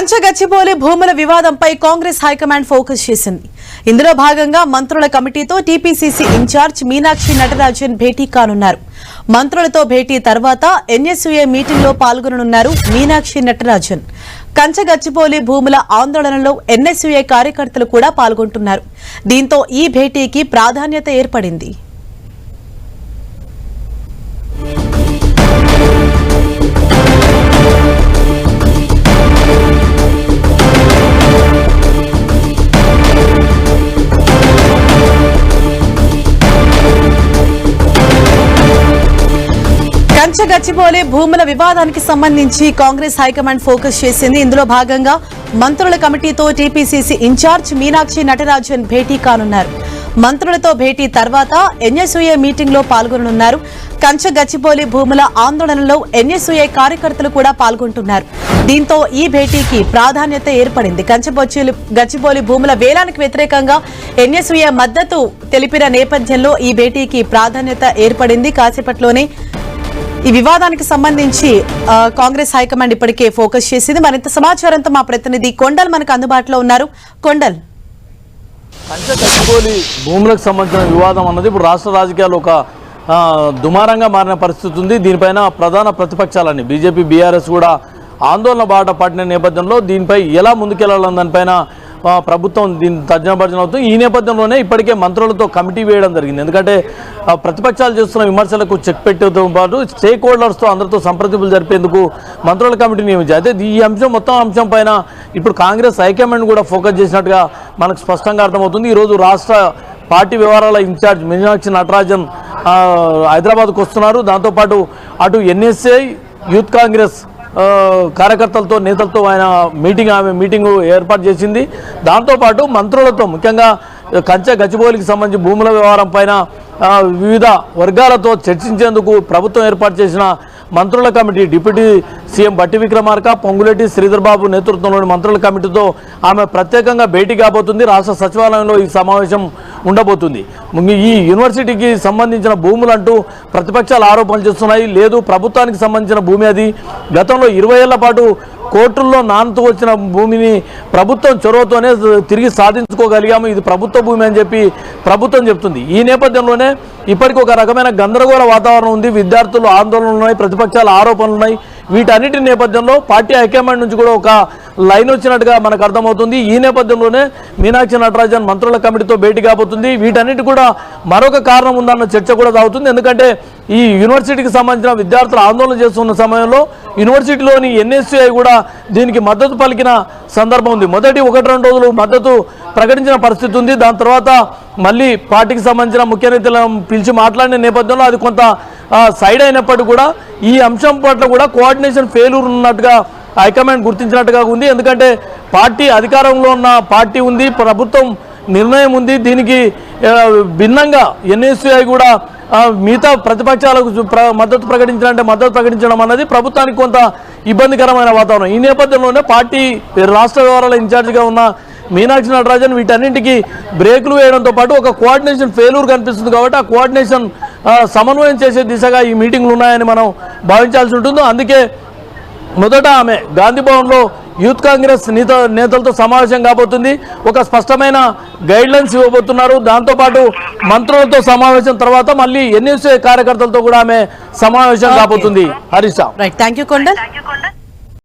కంచగచ్చిబౌలి భూముల వివాదంపై Congress high command focus చేసింది. ఇందులో భాగంగా మంత్రుల కమిటీతో TPCC in charge Meenakshi Natarajan భేటీ కానున్నారు. మంత్రులతో భేటీ తర్వాత ఎన్ఎస్యుఏ మీటింగ్లో పాల్గొననున్నారు మీనాక్షి నటరాజన్. కంచగచ్చిపోలి భూముల ఆందోళనలో ఎన్ఎస్యుఏ కార్యకర్తలు కూడా పాల్గొంటున్నారు. దీంతో ఈ భేటీకి ప్రాధాన్యత ఏర్పడింది. కంచగచ్చిబౌలి భూముల వివాదానికి సంబంధించి కాంగ్రెస్ హైకమాండ్ ఫోకస్ చేసింది. ఇందులో భాగంగా మంత్రుల కమిటీతో TPCC in charge Meenakshi Natarajan భేటీ కానున్నారు. మంత్రులతో భేటీ తర్వాత ఎన్ఎస్యూఏ మీటింగ్లో పాల్గొననున్నారు. కంచ గచ్చిబోలి భూముల ఆందోళనలో ఎన్ఎస్యుఏ కార్యకర్తలు కూడా పాల్గొంటున్నారు. దీంతో ఈ భేటీకి ప్రాధాన్యత ఏర్పడింది. కంచబొచ్చి గచ్చిబోలి భూముల వేలానికి వ్యతిరేకంగా ఎన్ఎస్యూఏ మద్దతు తెలిపిన నేపథ్యంలో ఈ భేటీకి ప్రాధాన్యత ఏర్పడింది. కాసేపట్లోనే ఈ వివాదానికి సంబంధించి కాంగ్రెస్ హైకమాండ్ ఇప్పటికే ఫోకస్ చేసింది. మరింత సమాచారంతో మా ప్రతినిధి కొండల్ మనకు అందుబాటులో ఉన్నారు. కొండల్. పంచకట్టుకోలి భూములకు సంబంధించిన వివాదం అన్నది ఇప్పుడు రాష్ట్ర రాజకీయాలు ఒక దుమారంగా మారిన పరిస్థితి ఉంది. దీనిపైన ప్రధాన ప్రతిపక్షాలన్నీ బీజేపీ బీఆర్ఎస్ కూడా ఆందోళన బాట పడిన నేపథ్యంలో దీనిపై ఎలా ముందుకెళ్ళాలన్న దానిపైన ప్రభుత్వం దీన్ని తర్జనభర్జన అవుతుంది ఈ నేపథ్యంలోనే ఇప్పటికే మంత్రులతో కమిటీ వేయడం జరిగింది. ఎందుకంటే ప్రతిపక్షాలు చేస్తున్న విమర్శలకు చెక్ పెట్టడంతో పాటు స్టేక్ హోల్డర్స్తో అందరితో సంప్రదింపులు జరిపేందుకు మంత్రుల కమిటీ నియమించి అయితే ఈ అంశం మొత్తం అంశం పైన ఇప్పుడు కాంగ్రెస్ హైకమాండ్ కూడా ఫోకస్ చేసినట్టుగా మనకు స్పష్టంగా అర్థమవుతుంది. ఈరోజు రాష్ట్ర పార్టీ వ్యవహారాల ఇన్ఛార్జ్ మీనాక్షి నటరాజన్ హైదరాబాద్కు వస్తున్నారు. దాంతోపాటు అటు ఎన్ఎస్ఐ యూత్ కాంగ్రెస్ కార్యకర్తలతో నేతలతో ఆయన మీటింగ్ ఆమె మీటింగ్ ఏర్పాటు చేసింది. దాంతోపాటు మంత్రులతో ముఖ్యంగా కంచె గచ్చిబౌలికి సంబంధించి భూముల వ్యవహారం పైన వివిధ వర్గాలతో చర్చించేందుకు ప్రభుత్వం ఏర్పాటు చేసిన మంత్రుల కమిటీ డిప్యూటీ సీఎం బట్టి విక్రమార్క పొంగులేటి శ్రీధర్బాబు నేతృత్వంలోని మంత్రుల కమిటీతో ఆమె ప్రత్యేకంగా భేటీ కాబోతుంది. రాష్ట్ర సచివాలయంలో ఈ సమావేశం ఉండబోతుంది. ఈ యూనివర్సిటీకి సంబంధించిన భూములంటూ ప్రతిపక్షాలు ఆరోపణలు చేస్తున్నాయి. లేదు ప్రభుత్వానికి సంబంధించిన భూమి అది. గతంలో ఇరవై ఏళ్ళ పాటు కోర్టుల్లో నానుతూ వచ్చిన భూమిని ప్రభుత్వం చొరవతోనే తిరిగి సాధించుకోగలిగాము. ఇది ప్రభుత్వ భూమి అని చెప్పి ప్రభుత్వం చెప్తుంది. ఈ నేపథ్యంలోనే ఇప్పటికి ఒక రకమైన గందరగోళ వాతావరణం ఉంది. విద్యార్థులు ఆందోళనలు ఉన్నాయి. ప్రతిపక్షాల ఆరోపణలు ఉన్నాయి. వీటన్నిటి నేపథ్యంలో పార్టీ హైకమాండ్ నుంచి కూడా ఒక లైన్ వచ్చినట్టుగా మనకు అర్థమవుతుంది. ఈ నేపథ్యంలోనే మీనాక్షి నటరాజన్ మంత్రుల కమిటీతో భేటీ కాబోతుంది. వీటన్నిటి కూడా మరొక కారణం ఉందన్న చర్చ కూడా సాగుతుంది ఎందుకంటే ఈ యూనివర్సిటీకి సంబంధించిన విద్యార్థులు ఆందోళన చేస్తున్న సమయంలో యూనివర్సిటీలోని ఎన్ఎస్సీఐ కూడా దీనికి మద్దతు పలికిన సందర్భం ఉంది. మొదటి ఒకటి రెండు రోజులు మద్దతు ప్రకటించిన పరిస్థితి ఉంది. దాని తర్వాత మళ్ళీ పార్టీకి సంబంధించిన ముఖ్య నేతలను పిలిచి మాట్లాడిన నేపథ్యంలో అది కొంత సైడ్ అయినప్పటికీ కూడా ఈ అంశం పట్ల కూడా కోఆర్డినేషన్ ఫెయిల్యూర్ ఉన్నట్టుగా హైకమాండ్ గుర్తించినట్టుగా ఉంది. ఎందుకంటే పార్టీ అధికారంలో ఉన్న పార్టీ ఉంది ప్రభుత్వం నిర్ణయం ఉంది. దీనికి భిన్నంగా ఎన్ఎస్యుఐ కూడా మిగతా ప్రతిపక్షాలకు ప్ర- మద్దతు ప్రకటించాలంటే మద్దతు ప్రకటించడం అనేది ప్రభుత్వానికి కొంత ఇబ్బందికరమైన వాతావరణం. ఈ నేపథ్యంలోనే పార్టీ రాష్ట్ర వ్యవహారాల ఇన్ఛార్జిగా ఉన్న మీనాక్షి నటరాజన్ వీటన్నింటికి బ్రేకులు వేయడంతో పాటు ఒక కోఆర్డినేషన్ ఫెయిల్యూర్ కనిపిస్తుంది కాబట్టి ఆ కోఆర్డినేషన్ సమన్వయం చేసే దిశగా ఈ మీటింగ్లు ఉన్నాయని మనం భావించాల్సి ఉంటుంది. అందుకే మొదట ఆమె గాంధీ భవన్లో యూత్ కాంగ్రెస్ నేత నేతలతో సమావేశం కాబోతుంది. ఒక స్పష్టమైన గైడ్ లైన్స్ ఇవ్వబోతున్నారు దాంతోపాటు మంత్రులతో సమావేశం తర్వాత మళ్ళీ ఎన్ఎస్ఏ కార్యకర్తలతో కూడా ఆమె సమావేశం కాబోతుంది. Harish right thank you Kondan.